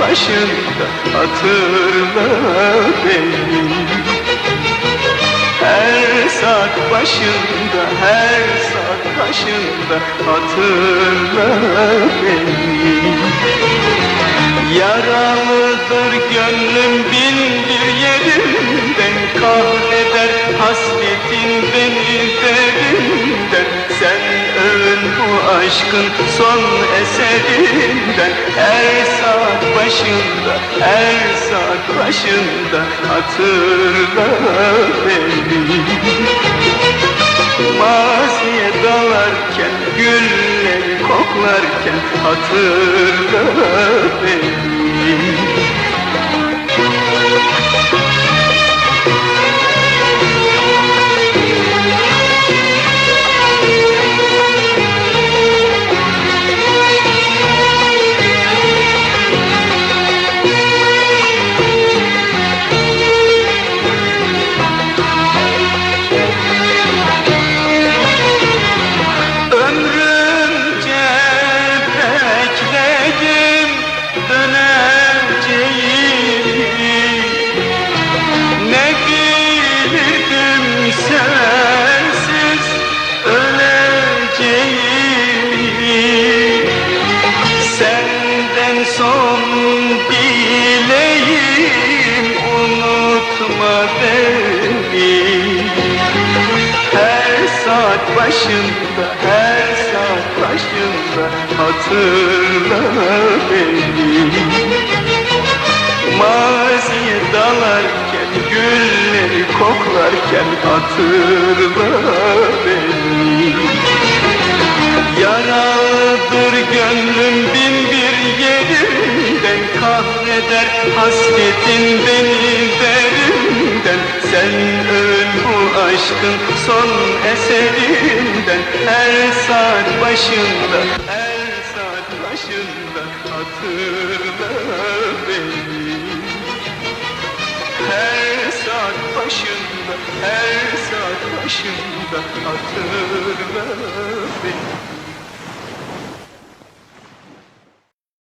başında hatırla beni. Her saat başında, her saat başında hatırla beni. Yaralıdır gönlüm bin bir yerinden Kahreder hasretin beni aşkın son eserinden Her saat başında, her saat başında Hatırla beni. Maziye dalarken, gülleri koklarken Hatırla beni saat başında, her saat başında hatırla beni Maziye dalarken, gülleri koklarken hatırla beni Yaralıdır gönlüm bin bir yerinden Kahreder hasretin beni bu aşkın son eserinden Her saat başında, her saat başında Hatırla beni her saat başında, her saat başında hatırla beni.